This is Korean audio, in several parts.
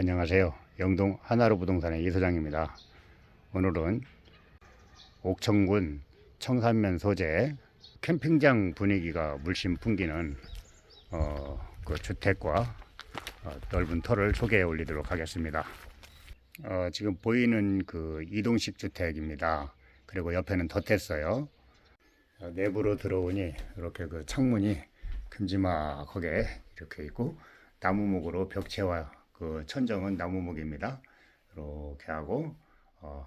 안녕하세요. 영동 하나로 부동산의 이소장입니다. 오늘은 옥천군 청산면 소재 캠핑장 분위기가 물씬 풍기는 어, 그 주택과 어, 넓은 터를 소개해 올리도록 하겠습니다. 어, 지금 보이는 그 이동식 주택입니다. 그리고 옆에는 덧했어요. 어, 내부로 들어오니 이렇게 그 창문이 큼지막하게 이렇게 있고 나무목으로 벽체와 그 천정은 나무목입니다. 이렇게 하고 어,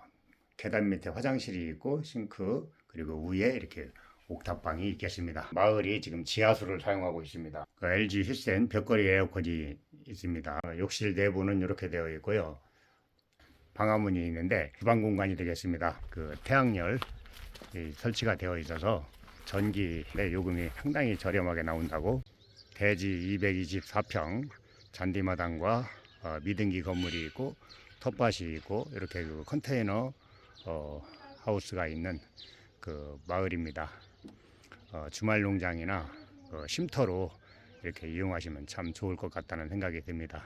계단 밑에 화장실이 있고 싱크 그리고 위에 이렇게 옥탑방이 있겠습니다. 마을이 지금 지하수를 사용하고 있습니다. 그 LG 휘센 벽걸이 에어컨이 있습니다. 욕실 내부는 이렇게 되어 있고요. 방화문이 있는데 주방 공간이 되겠습니다. 그 태양열 이 설치가 되어 있어서 전기 내 요금이 상당히 저렴하게 나온다고 대지 224평 잔디마당과 어, 미등기 건물이 있고 텃밭이 있고 이렇게 그 컨테이너 어, 하우스가 있는 그 마을입니다. 어, 주말 농장이나 어, 쉼터로 이렇게 이용하시면 참 좋을 것 같다는 생각이 듭니다.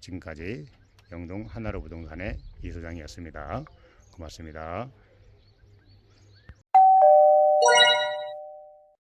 지금까지 영동 하나로 부동산의 이소장이었습니다. 고맙습니다.